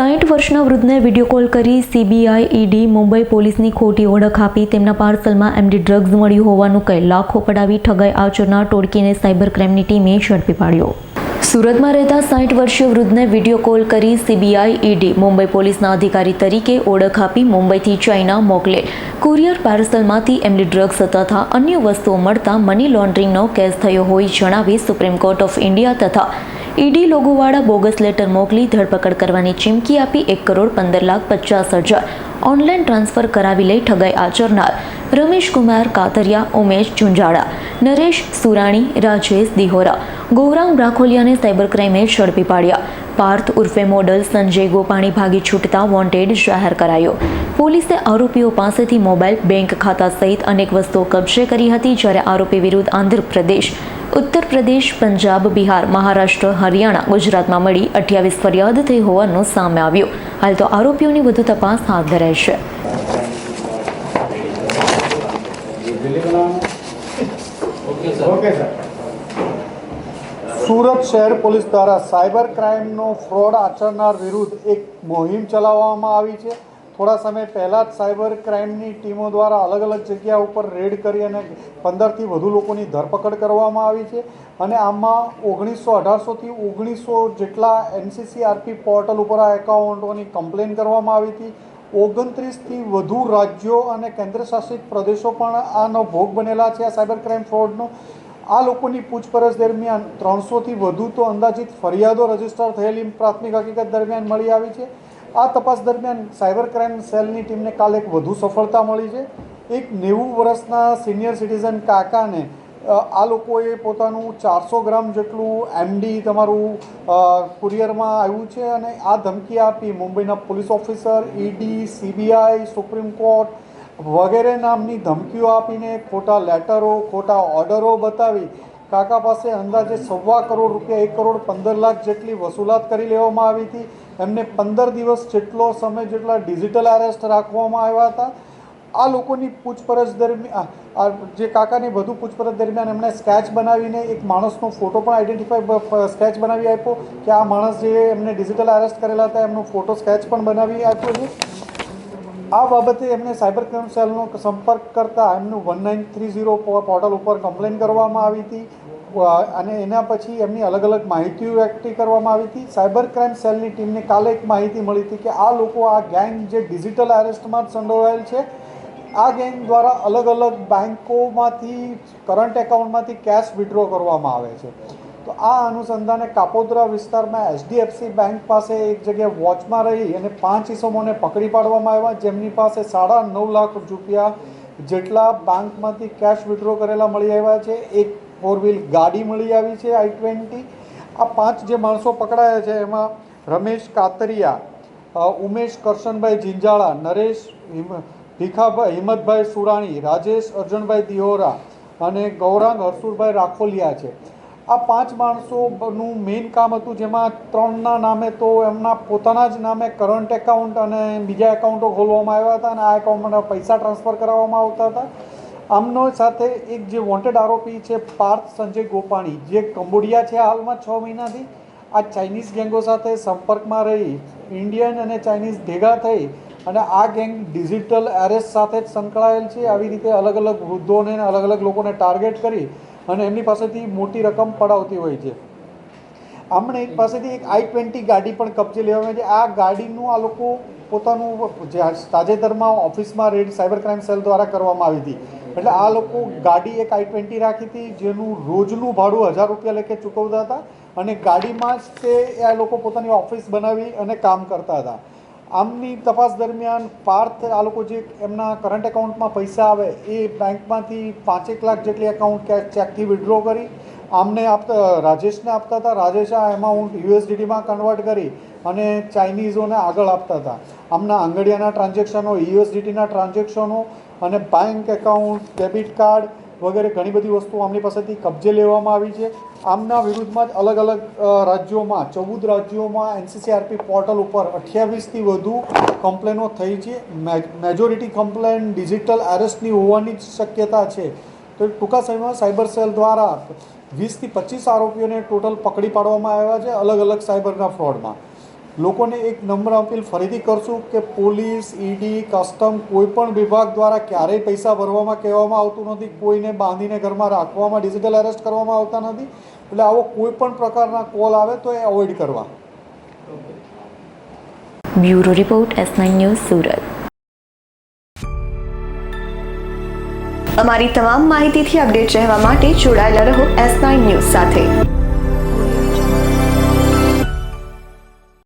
સાઠ વર્ષના વૃદ્ધને વીડિયો કોલ કરી સીબીઆઈ ઈડી મુંબઈ પોલીસની ખોટી ઓળખ આપી. તેમના પાર્સલમાં એમડી ડ્રગ્સ મળ્યું હોવાનું કહી લાખો પડાવી ઠગાઈ આચરનાર ટોળકીને સાયબર ક્રાઇમની ટીમે ઝડપી પાડ્યો. સુરતમાં રહેતા સાઠ વર્ષીય વૃદ્ધને વીડિયો કોલ કરી સીબીઆઈ ઈડી મુંબઈ પોલીસના અધિકારી તરીકે ઓળખ આપી મુંબઈથી ચાઇના મોકલે. કુરિયર પાર્સલમાંથી એમની ડ્રગ્સ તથા અન્ય વસ્તુઓ મળતા મની લોન્ડરિંગનો કેસ થયો હોય જણાવી સુપ્રીમ કોર્ટ ઓફ ઇન્ડિયા તથા ઈડી લોગોવાળા બોગસ લેટર મોકલી ધરપકડ કરવાની ચીમકી આપી એક કરોડ પંદર લાખ પચાસ હજાર ઓનલાઈન ટ્રાન્સફર કરાવી લઈ ઠગાઈ આચરનાર રમેશ કુમાર કાતરિયા, ઉમેશ ઝુંઝાડા નરેશ સુરાણી, રાજેશ દિહોરા, ગૌરાંગ રાખોલિયાને સાયબર ક્રાઇમે ઝડપી પાડ્યા. પાર્થ ઉર્ફે મોડલ સંજય ગોપાણી ભાગી છૂટતા વોન્ટેડ જાહેર કરાયો. પોલીસે આરોપીઓ પાસેથી મોબાઈલ, બેંક ખાતા સહિત અનેક વસ્તુઓ કબજે કરી હતી જ્યારે આરોપી વિરુદ્ધ આંધ્રપ્રદેશ ઉત્તર પ્રદેશ, પંજાબ, બિહાર, મહારાષ્ટ્ર, હરિયાણા, ગુજરાતમાં મળી અઠ્યાવીસ ફરિયાદ થઈ હોવાનું સામે આવ્યું. હાલ તો આરોપીઓની વધુ તપાસ હાથ ધરાઈ છે. સુરત શહેર પોલીસ દ્વારા સાયબર ક્રાઇમનો ફ્રોડ આચરનાર વિરુદ્ધ એક મોહિમ ચલાવવામાં આવી છે. થોડા સમય પહેલાં જ સાયબર ક્રાઇમની ટીમો દ્વારા અલગ અલગ જગ્યા ઉપર રેડ કરી અને પંદરથી વધુ લોકોની ધરપકડ કરવામાં આવી છે. અને આમાં ઓગણીસો અઢારસોથી ઓગણીસો જેટલા એનસીસીઆરપી પોર્ટલ ઉપર આ એકાઉન્ટોની કમ્પ્લેન કરવામાં આવી હતી. ઓગણત્રીસથી વધુ રાજ્યો અને કેન્દ્રશાસિત પ્રદેશો પણ આનો ભોગ બનેલા છે આ સાયબર ક્રાઇમ ફ્રોડનો. આ લોકોની પૂછપરછ દરમિયાન ત્રણસોથી વધુ તો અંદાજિત ફરિયાદો રજિસ્ટર થયેલી પ્રાથમિક હકીકત દરમિયાન મળી આવી છે. આ તપાસ દરમિયાન સાયબર ક્રાઇમ સેલની ટીમને કાલે એક વધુ સફળતા મળી છે. એક નેવું વર્ષના સિનિયર સિટીઝન કાકાને આ લોકોએ પોતાનું ચારસો ગ્રામ જેટલું એમડી તમારું કુરિયરમાં આવ્યું છે અને આ ધમકી આપી મુંબઈના police officer, ED, CBI, Supreme Court વગેરે નામની ધમકીઓ આપીને ખોટા લેટરો, ખોટા ઓર્ડરો બતાવી કાકા પાસે અંદાજે સવા કરોડ રૂપિયા, એક કરોડ પંદર લાખ જેટલી વસૂલાત કરી લેવામાં આવી હતી. એમને પંદર દિવસ જેટલો સમય જેટલા ડિજિટલ અરેસ્ટ રાખવામાં આવ્યા હતા. આ લોકોની પૂછપરછ દરમિયાન જે કાકાની વધુ પૂછપરછ દરમિયાન એમણે સ્કેચ બનાવીને એક માણસનો ફોટો પણ આઈડેન્ટિફાઈ સ્કેચ બનાવી આપ્યો કે આ માણસ જે એમને ડિજિટલ અરેસ્ટ કરેલા હતા, એમનો ફોટો સ્કેચ પણ બનાવી આપ્યો છે. આ બાબતે એમને સાયબર ક્રાઇમ સેલનો સંપર્ક કરતા એમનું one nine three zero portal ઉપર કમ્પ્લેન કરવામાં આવી હતી. અને એના પછી એમની અલગ અલગ માહિતીઓ એકઠી કરવામાં આવી હતી. સાયબર ક્રાઇમ સેલની ટીમને કાલે એક માહિતી મળી હતી કે આ લોકો, આ ગેંગ જે ડિજિટલ અરેસ્ટમાં જ સંડોવાયેલ છે, આ ગેંગ દ્વારા અલગ અલગ બેન્કોમાંથી કરંટ એકાઉન્ટમાંથી કેશ વિડ્રો કરવામાં આવે છે. તો આ અનુસંધાને કાપોદ્રા વિસ્તારમાં એચડીએફસી બેંક પાસે એક જગ્યાએ વોચમાં રહી અને પાંચ ઇસમોને પકડી પાડવામાં આવ્યા, જેમની પાસે સાડા નવ લાખ રૂપિયા જેટલા બેંકમાંથી કેશ વિડ્રો કરેલા મળી આવ્યા છે. એક ફોર વ્હીલ ગાડી મળી આવી છે આઈ ટ્વેન્ટી. આ પાંચ જે માણસો પકડાયા છે, એમાં રમેશ કાતરિયા ઉમેશ કરશનભાઈ જિંજાળા નરેશ ભીખાભાઈ, હિંમતભાઈ સુરાણી, રાજેશ અર્જણભાઈ દિહોરા અને ગૌરાંગ હરસુરભાઈ રાખોલિયા છે. આ પાંચ માણસોનું મેઇન કામ હતું જેમાં ત્રણના નામે તો એમના પોતાના જ નામે કરંટ એકાઉન્ટ અને બીજા એકાઉન્ટો ખોલવામાં આવ્યા હતા અને આ એકાઉન્ટમાં પૈસા ટ્રાન્સફર કરાવવામાં આવતા હતા. આમનો સાથે એક જે વોન્ટેડ આરોપી છે પાર્થ સંજય ગોપાણી, જે કંબોડિયા છે હાલમાં છ મહિનાથી, આ ચાઇનીઝ ગેંગો સાથે સંપર્કમાં રહી ઇન્ડિયન અને ચાઇનીઝ ભેગા થઈ અને આ ગેંગ ડિજિટલ એરેસ્ટ સાથે જ સંકળાયેલ છે. આવી રીતે અલગ અલગ વૃદ્ધોને અલગ અલગ લોકોને ટાર્ગેટ કરી અને એમની પાસેથી મોટી રકમ પડાવતી હોય છે. આમણે એક પાસેથી એક આઈ ટ્વેન્ટી ગાડી પણ કબજે લેવામાં આવી છે આ ગાડીનું આ લોકો પોતાનું તાજેતરમાં ઓફિસમાં રેડ સાયબર ક્રાઇમ સેલ દ્વારા કરવામાં આવી હતી. એટલે આ લોકો ગાડી એક આઈ ટ્વેન્ટી રાખી હતી, જેનું રોજનું ભાડું હજાર રૂપિયા લેખે ચૂકવતા હતા અને ગાડીમાં જ તે આ લોકો પોતાની ઓફિસ બનાવી અને કામ કરતા હતા. આમની તપાસ દરમિયાન પાર્થ આ લોકો જે એમના કરંટ એકાઉન્ટમાં પૈસા આવે એ બેંકમાંથી પાંચેક લાખ જેટલી એકાઉન્ટ કે ચેકથી વિડ્રો કરી આમને આપતા, રાજેશને આપતા હતા. રાજેશ આ એમાઉન્ટ યુએસડીડીમાં કન્વર્ટ કરી અને ચાઇનીઝોને આગળ આપતા હતા. આમના આંગળિયાના ટ્રાન્ઝેક્શનો યુએસડીટીના ટ્રાન્ઝેક્શનો અને બેંક એકાઉન્ટ ડેબિટ કાર્ડ વગેરે ઘણી બધી વસ્તુઓ આમની પાસેથી કબજે લેવામાં આવી છે. આમના વિરુદ્ધમાં જ અલગ અલગ રાજ્યોમાં, ચૌદ રાજ્યોમાં એનસીસીઆરપી પોર્ટલ ઉપર અઠ્યાવીસથી વધુ કમ્પ્લેનો થઈ છે. મેજોરિટી કમ્પ્લેન ડિજિટલ એરેસ્ટની હોવાની જ શક્યતા છે. તો ટૂંકા સમયમાં સાયબર સેલ દ્વારા વીસથી પચીસ આરોપીઓને ટોટલ પકડી પાડવામાં આવ્યા છે, અલગ અલગ સાયબરના ફ્રોડમાં લોકોને એક નમ્ર અપીલ ફરીથી કરશું કે પોલીસ, ઈડી, કસ્ટમ કોઈ પણ વિભાગ દ્વારા ક્યારેય પૈસા ભરવામાં કહેવામાં આવતું નથી, કોઈને બાંધીને ઘરમાં રાખવામાં, ડિજિટલ એરેસ્ટ કરવામાં આવતા નથી. એટલે આવો કોઈ પણ પ્રકારના કોલ આવે તો એ અવોઇડ કરવા. Bureau report, S news, Surat. અમારી તમામ માહિતીથી અપડેટ રહેવા માટે જોડાયેલા રહો એસ ન્યૂઝ સાથે.